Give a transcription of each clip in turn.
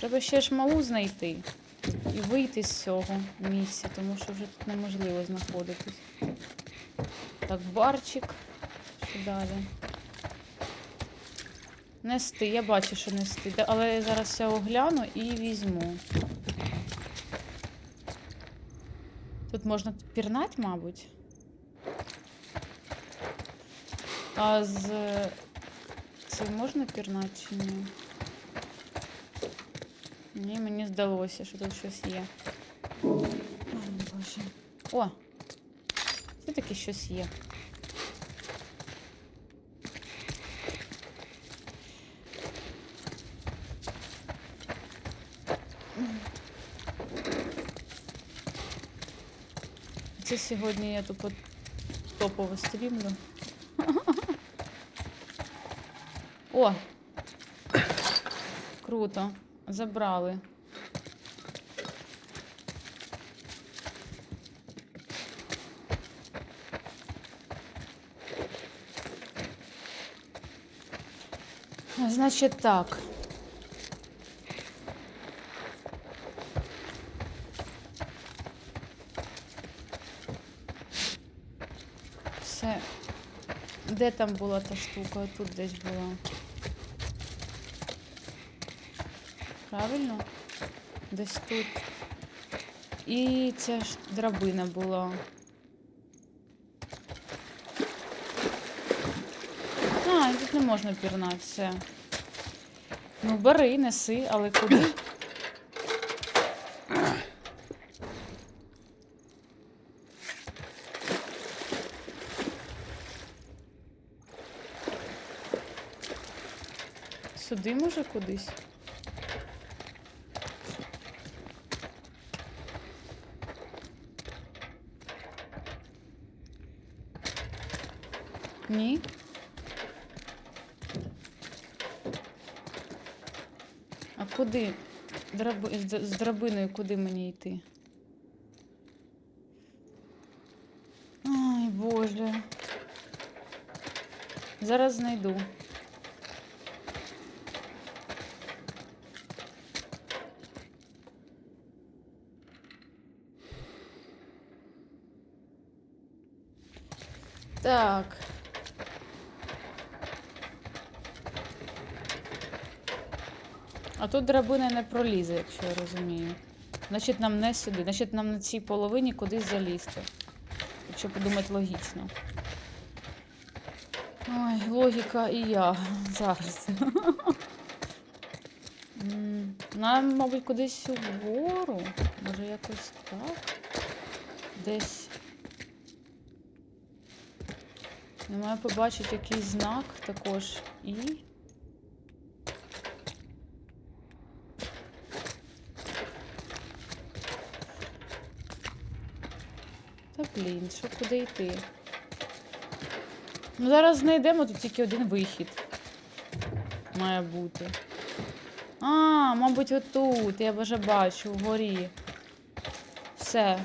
Треба ще ж малу знайти і вийти з цього місця, тому що вже тут неможливо знаходитись. Так, барчик. Що далі? Нести, я бачу, що нести. Але я зараз все огляну і візьму. Тут можна пірнати, мабуть. А з цим можна пірнати чи ні? Ні, мені здалося, що тут щось є. Ой, боже. О! Все-таки щось є. Це сьогодні я тупо топово стрімлю. О! Круто. Забрали. Значить так. Все. Де там була та штука? Тут десь була. Правильно? Десь тут. І ця ж драбина була. А, тут не можна пірнати, все. Ну, бери, неси, але куди? Сюди може кудись? Ні. А куди? Драби... З, драбиною куди мені йти? Ай, Боже. Зараз знайду. Так. А тут драбина не пролізе, якщо я розумію. Значить, нам не сюди. Значить, нам на цій половині кудись залізти. Якщо подумати логічно. Ой, логіка і я зараз. Нам, мабуть, кудись угору. Може, якось так. Десь. Я маю побачити якийсь знак також. І. блін, що куди йти? Ну зараз знайдемо тут тільки один вихід. Має бути. А, мабуть, отут. Я вже бачу, вгорі. Все.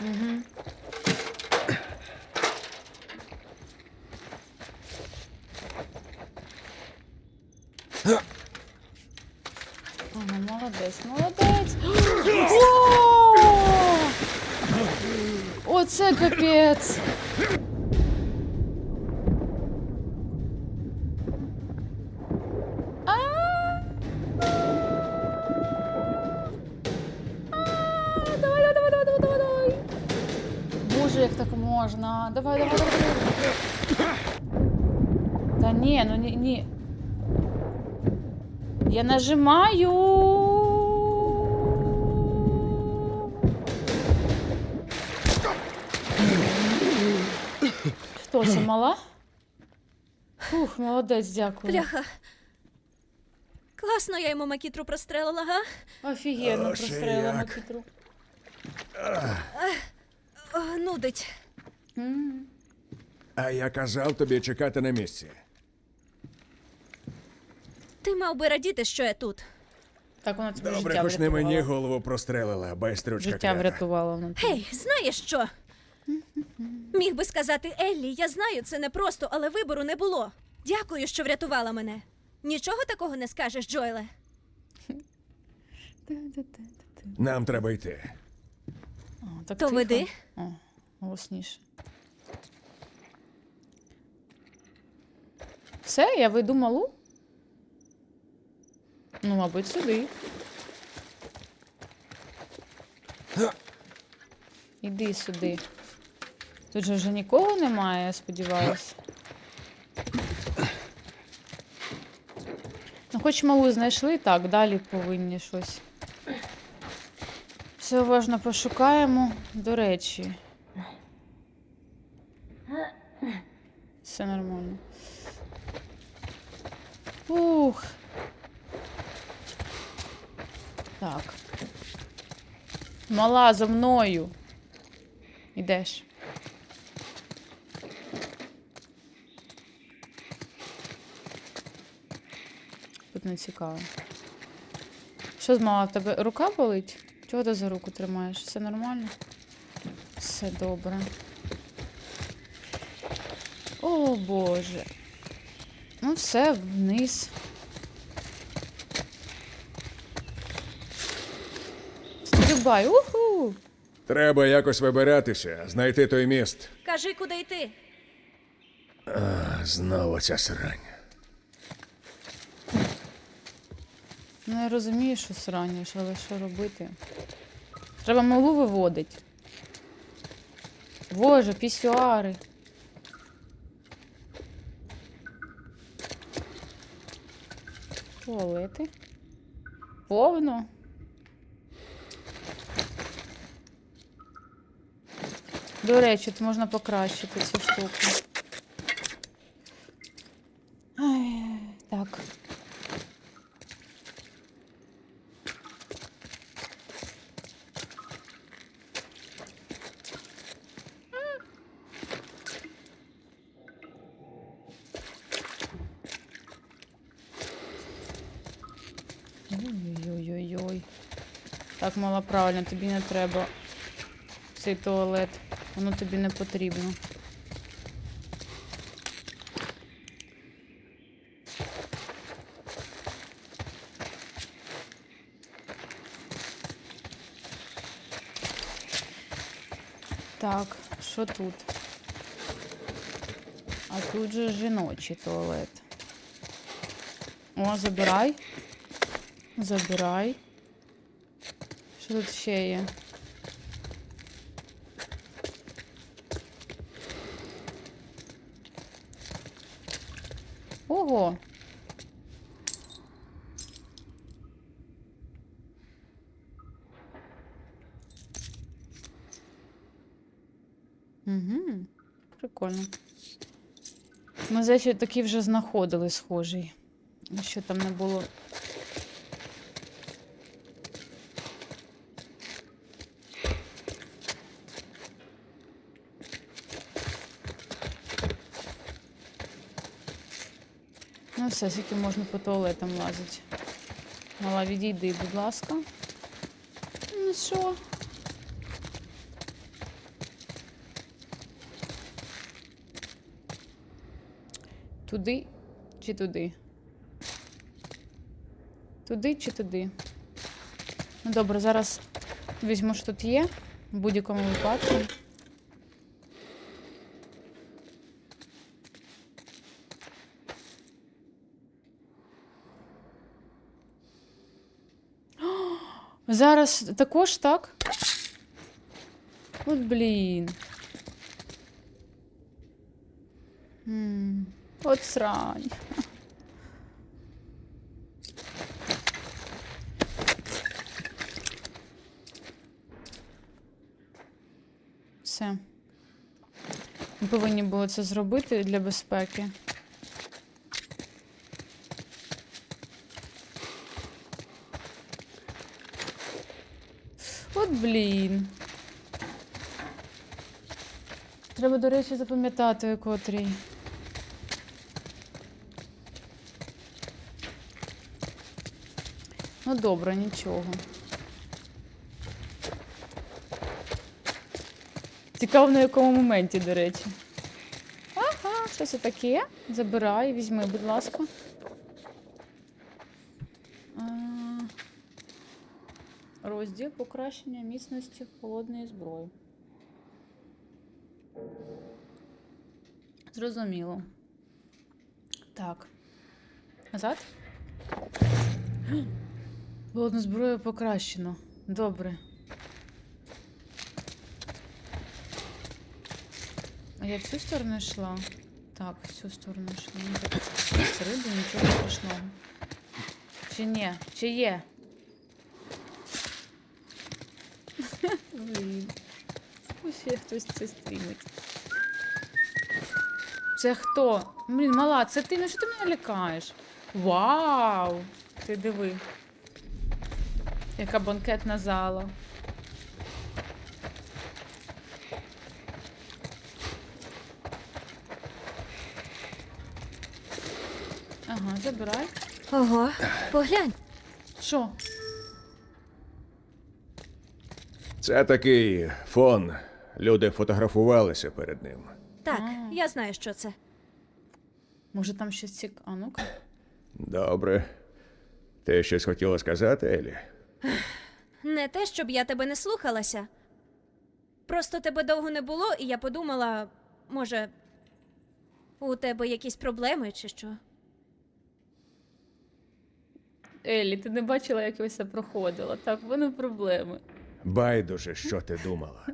Угу. Ага, молодець, молодець. О! Оце капець. А! А, Давай, давай, давай, давай, давай, давай, давай. Боже, як так можна? Давай, давай, давай, давай. Та ні, ну ні, ні. Я нажимаю. Молодець, дякую. Бляха. Класно я йому макітру прострелила, га? Офігенно О, ще прострелила як. Петру. О, нудить. М. А я казав тобі чекати на місці. Ти мав би радіти, що я тут. Так вона тобі Добре, життя хоч не мені голову прострелила, байстрючка Життя клята. врятувала вона. тобі. Гей, знаєш що? Міг би сказати Еллі, я знаю, це непросто, але вибору не було. Дякую, що врятувала мене. Нічого такого не скажеш, Джойле. Нам треба йти. О, так То тихо. веди. О, голосніше. Все, я вийду малу? Ну, мабуть, сюди. Іди сюди. Тут же вже нікого немає, я сподіваюся. Ну, хоч малу знайшли, так, далі повинні щось. Все уважно пошукаємо. До речі. Все нормально. Ух. Так. Мала за мною. Ідеш. Не цікаво. Що з мала в тебе рука болить? Чого ти за руку тримаєш? Все нормально? Все добре. О Боже. Ну все, вниз. Стрибай, уху! Треба якось вибиратися, знайти той міст. Кажи, куди йти. Знову ця срань. Ну я розумію, що сраніш, але що робити? Треба малу виводити. Боже, пісюари. Туалети. Повно. До речі, тут можна покращити цю штуку. Ай, так. Ой-ой-ой-ой. Так, мала, правильно, тобі не треба цей туалет. Воно тобі не потрібно. Так, що тут? А тут же жіночий туалет. О, забирай. Забирай. Що тут ще є? Ого. Угу. Прикольно. Ми здається, такий вже знаходили схожий. Що там не було. Ну, все, скільки можна по туалетам лазити. Мала, відійди, будь ласка. Ну що? Туди чи туди? Туди чи туди? Ну добре, зараз візьму, що тут є. В будь-якому випадку. Зараз також так? От блін. От срань. Все. Ми повинні були це зробити для безпеки. От блін. Треба, до речі, запам'ятати, у котрій. Ну добре, нічого. Цікаво, на якому моменті, до речі. Ага, Що це таке? Забирай, візьми, будь ласка. А, Розділ покращення міцності холодної зброї. Зрозуміло. Так. Назад? Холодну зброю покращено. Добре. А я в цю сторону йшла? Так, в цю сторону йшла. Всередині нічого страшного. Чи ні? Чи є? Блін. Ще хтось це стрімить. Це хто? Блін, мала, це ти, ну що ти мене лякаєш? Вау! Ти диви. Яка банкетна зала. Ага, забирай. Ого, поглянь. Що? Це такий фон. Люди фотографувалися перед ним. Так, А. я знаю, що це. Може там щось цікаве. А ну-ка. Добре. Ти щось хотіла сказати, Елі? Не те, щоб я тебе не слухалася. Просто тебе довго не було, і я подумала, може, у тебе якісь проблеми чи що? Елі, ти не бачила, як я все проходила. Так, в мене проблеми. Байдуже, що ти думала.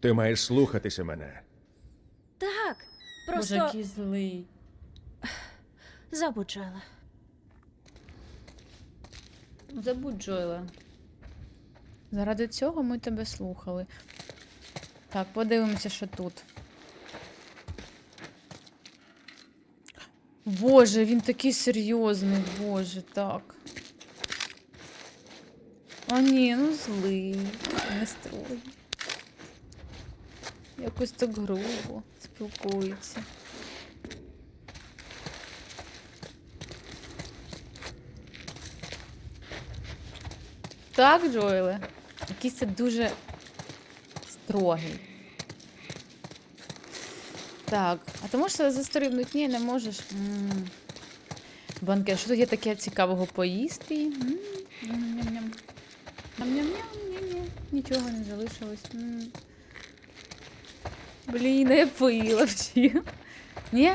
Ти маєш слухатися мене. Так, просто Боже, який злий. забуджала. Забудь, Джойла. Заради цього ми тебе слухали. Так, подивимося, що тут. Боже, він такий серйозний, боже, так. О, ні, ну злий, не строй. Якось так грубо спілкується. Так, Джойле. Якийсь це дуже строгий. Так, а ти можеш застрибнути? Ні, не можеш. М. Банкет, що тут є таке цікавого поїсти? М, ням-ням-ням. Ням-ням-ням, ні-ні. Нічого не залишилось. М. Блін, а я поїла всі. Ні?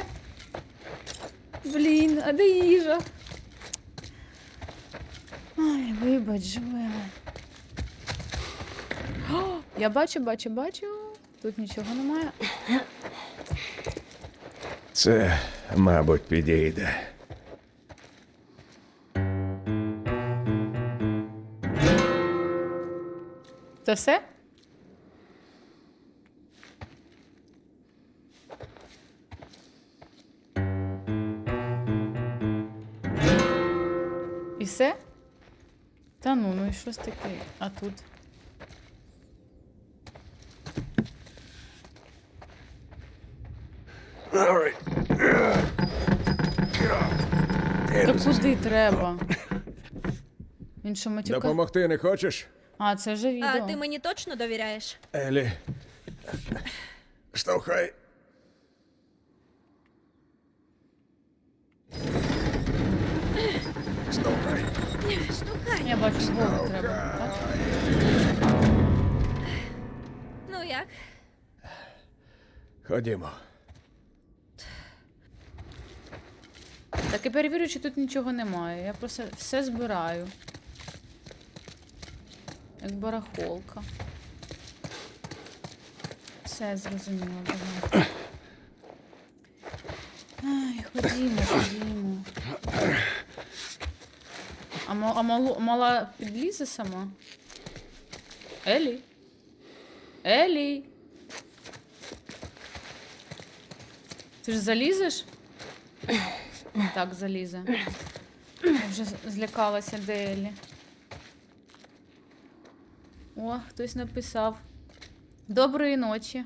Блін, а де їжа? Ай, вибач, живе. Я бачу, бачу, бачу. Тут нічого немає. Це, мабуть, підійде. Це все? І все? Та ну, ну і щось таке. А тут? Та куди треба? Він що матюка? Допомогти не хочеш? А, це вже відео. А ти мені точно довіряєш? Елі. Штовхай. Штовхай. Штукай. Я бачу, голову треба. Так? Ну як? Ходімо. Так і перевірю, чи тут нічого немає. Я просто все збираю. Як барахолка. Все зрозуміло, давай. Ай, ходімо, ходімо. А, а малу, мала підлізе сама? Елі? Елі? Ти ж залізеш? Так, залізе. Я вже злякалася де Елі. О, хтось написав. Доброї ночі.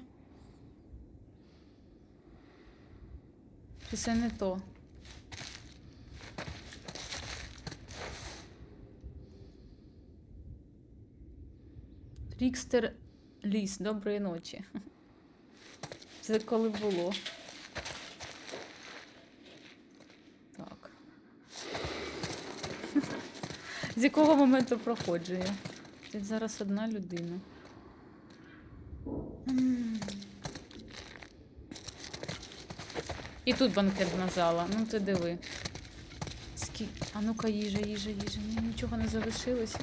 Це не то. Рікстер ліс. Доброї ночі. Це коли було. Так. З якого моменту проходження? Тут зараз одна людина. І тут банкетна зала. Ну ти диви. Скільки. А ну-ка, їжа, їжа, їжа. Ні, нічого не залишилось.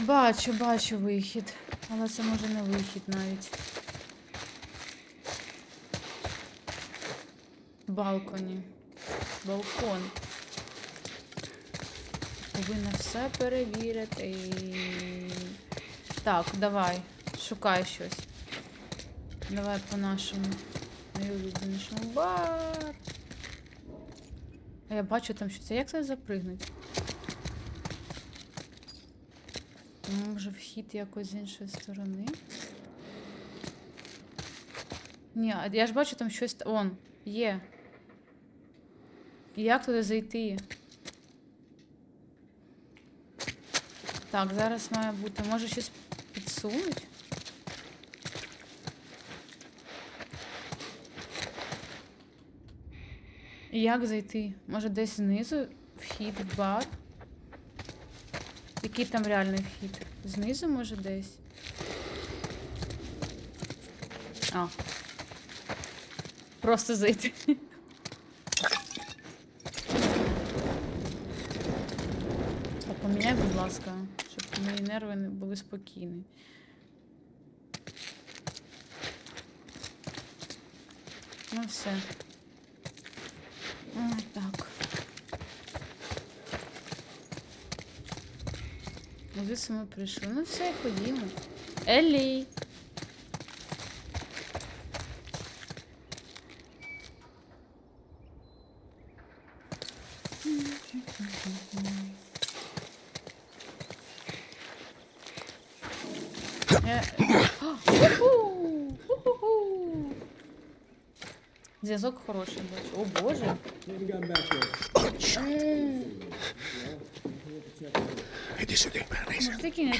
Бачу, бачу вихід. Але це може не вихід навіть. Балконі. Балкон. Повинна все перевірити. Так, давай, шукай щось. Давай по-нашому. Найулюбленішому. Бар. А я бачу там щось. А як це запригнуть? Може вхід якось з іншої сторони? Ні, я ж бачу там щось. Он, є. Як туди зайти? Так, зараз має бути. Може щось підсунуть? Як зайти? Може десь знизу вхід в бар? Який там реальний вхід? Знизу, може, десь? А. Просто зайти. Поміняй, будь ласка, щоб мої нерви не були спокійні. Ну все. Ось так. Звідси ми прийшли. Ну все, ходімо. Елі. Я- Уху! Уху! Зв'язок хороший, бачу. О боже. Іди сюди. Може, тільки.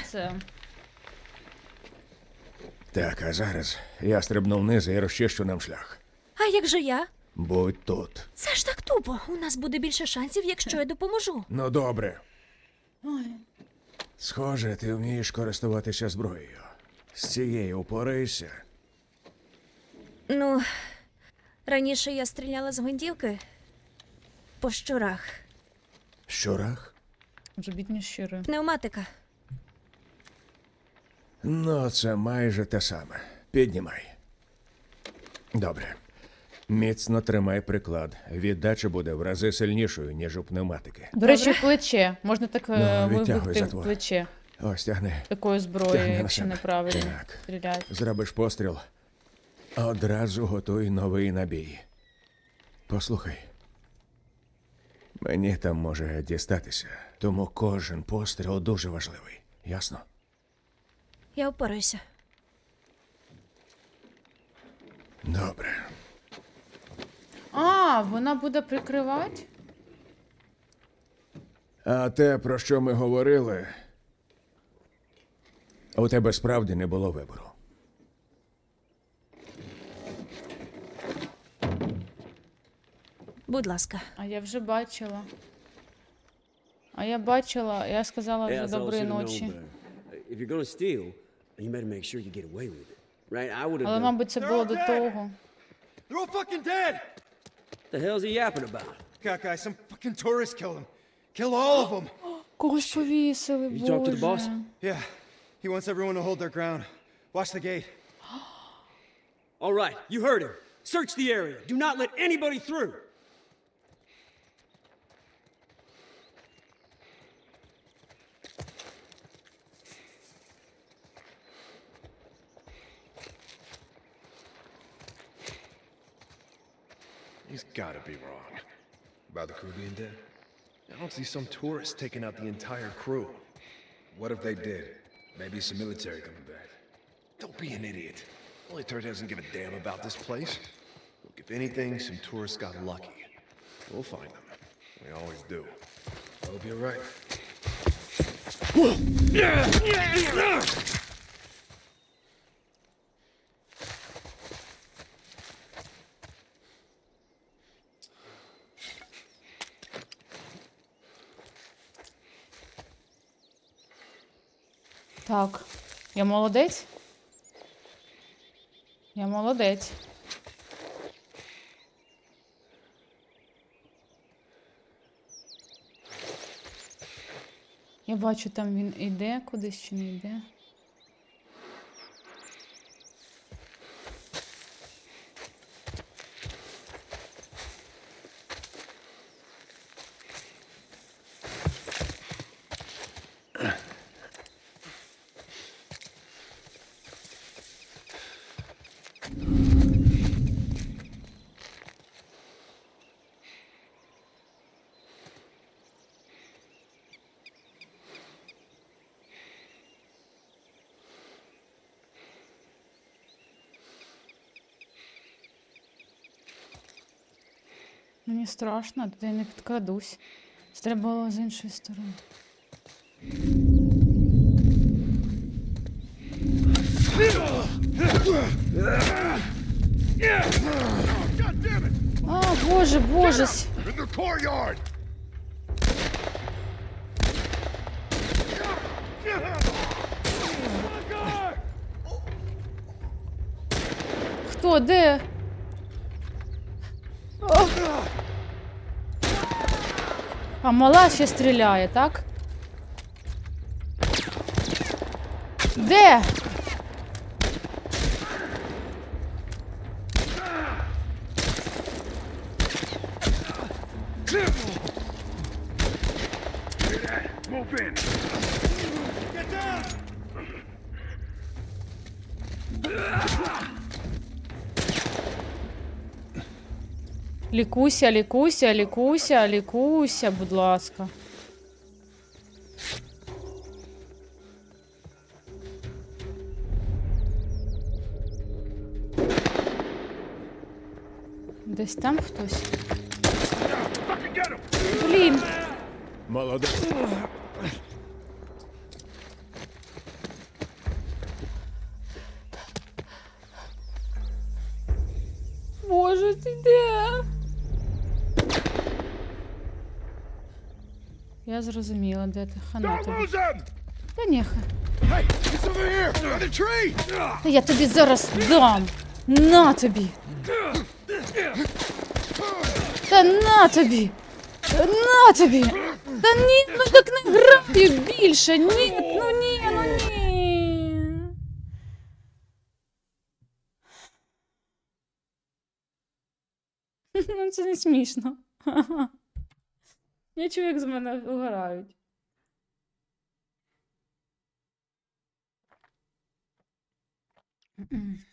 Так, а зараз я стрибну вниз і розчищу нам шлях. А як же я? Будь тут. Це ж так тупо. У нас буде більше шансів, якщо я допоможу. Ну добре. Ой. Схоже, ти вмієш користуватися зброєю. З цією упорайся. Ну, раніше я стріляла з гвинтівки по щурах. Щурах? Вже бідні. Пневматика. Ну, це майже те саме. Піднімай. Добре. Міцно тримай приклад. Віддача буде в рази сильнішою, ніж у пневматики. До речі, плече. Можна так е, Ну, відтягуй затвор. плече Ось тягни. такою Тягни на якщо себе. неправильно Так. стріляють. Зробиш постріл. Одразу готуй новий набій. Послухай. Мені там може дістатися, тому кожен постріл дуже важливий. Ясно? Я впораюся. Добре. А, вона буде прикривати? А те, про що ми говорили, у тебе справді не було вибору. Будь ласка. А я вже бачила. А я бачила, я сказала вже Yeah, that's all I доброї should have known, ночі. but uh, if you're gonna steal, you better make sure you get away with it, right? I would have. Але, done. мабуть, це було до того. They're all fucking dead! The hell's he yapping about? God, guys, some fucking tourist killed him. Kill all of them. Когось повісили, You talk to the boss? боже. Yeah, he wants everyone to hold their ground. Watch the gate. All right, you heard him. Search the area. Do not let anybody through. He's gotta be wrong. About the crew being dead? I don't see some tourists taking out the entire crew. What if they did? Maybe some military coming back. Don't be an idiot. Military doesn't give a damn about this place. Look, if anything, some tourists got lucky. We'll find them. We always do. I Hope you're right. Я молодець? Я молодець. Я бачу, там він іде кудись чи не йде. Мені страшно, туди не підкрадусь. Треба було з іншої сторони. А, боже, боже. Хто, де? О! А мала ще стріляє, так? Де? Лікуся, лікуся, лікуся, лікуся, будь ласка. Десь там хтось. Fucking get him! Блін. Молодець. Я зрозуміла, де ти хана тобі. Та ні, ха- Hey, it's over here! By the tree! Та я тобі зараз дам. На тобі. Та на тобі. Та на тобі. Та ні, ну так не граю більше. Ні, ну ні, ну ні. Ну це не смішно. Я чую, як з мене угорають. Courtyard!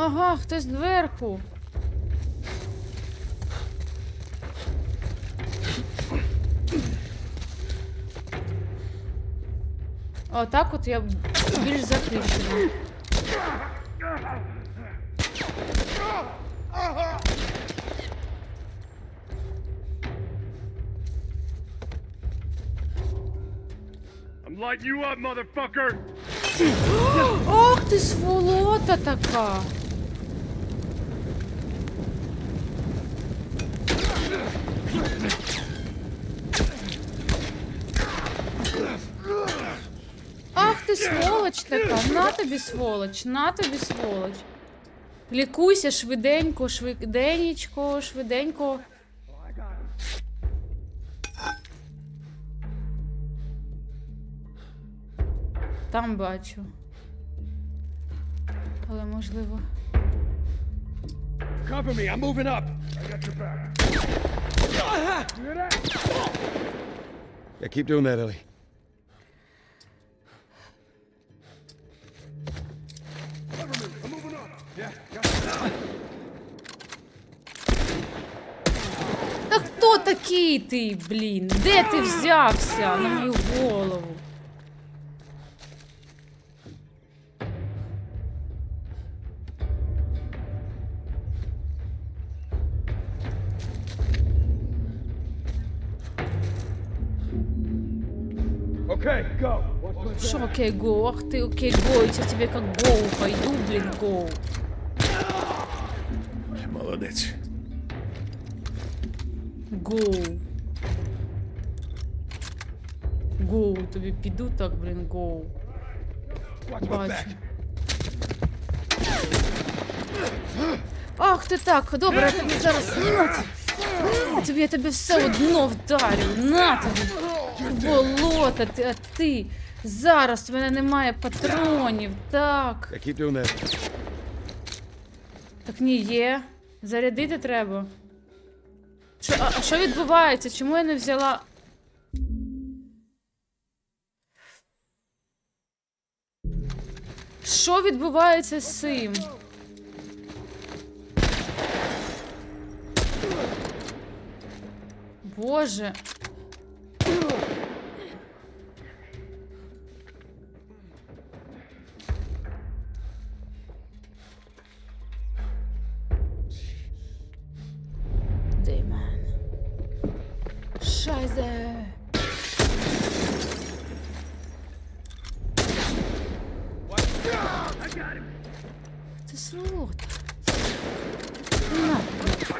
Ага, хтось зверху. Отак от я більш захищена. Ох ти сволота така. Ах ти сволоч така. На тобі сволоч, на тобі сволоч. Лікуйся швиденько, швиденечко, швиденько. Там бачу. Але можливо. Cover me, I'm moving up! I got your back. Yeah, keep doing that, Ellie. Хто такий ти, блін? Де ти взявся на мою голову? Okay, go. Шо, окей, гоу? Ах ты, окей, гоу, я тебе как гоу пойду, блин, гоу. Гоу. Гоу, тобі піду так, блін, гоу. Бачу. Ах ти так, добре, я тобі зараз на тобі. Я тобі все одно вдарю. На тобі. Болото, ти, а ти. Зараз в мене немає патронів. Так. Так ні, є. Зарядити треба. Що, а, а що відбувається? Чому я не взяла. Що відбувається з цим? Боже. Шайзе. Ти слот. На, тобі в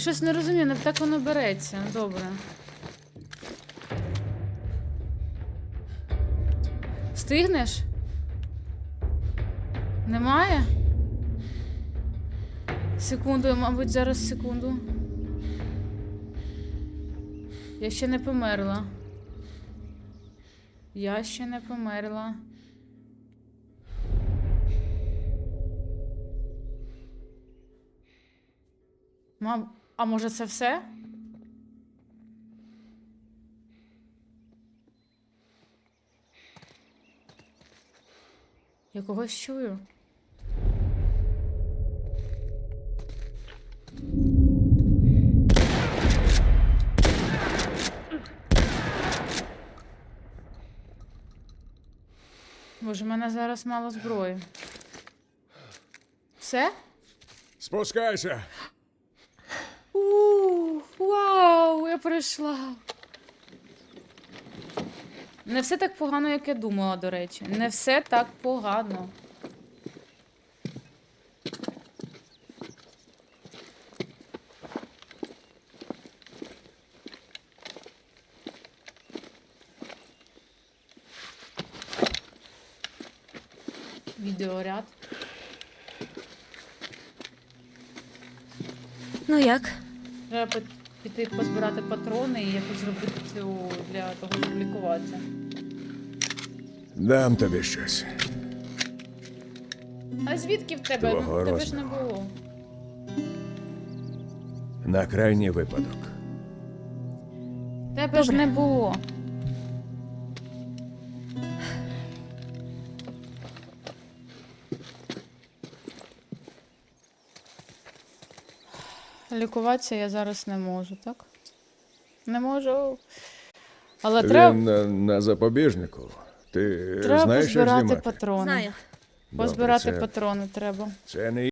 Щось не розумію, не так воно береться. Добре. Встигнеш? Немає? Секунду, мабуть, зараз секунду. Я ще не померла. Я ще не померла. Мам, а може це все? Я когось чую. Боже, в мене зараз мало зброї. Все? Спускайся. Вау, я прийшла. Не все так погано, як я думала, до речі. Не все так погано. Відеоряд. Ну як? Треба піти позбирати патрони і якось зробити цю для того, щоб лікуватися. Дам тобі щось. А звідки в тебе? Твого Ну, тебе ж не розміру. було. На крайній випадок. Тебе ж не було. Лікуватися я зараз не можу, так? Не можу. Але треба, Він на, на запобіжнику. Ти треба знаєш, як позбирати знімати? патрони. Знаю. Добре, Позбирати це- патрони треба. Це не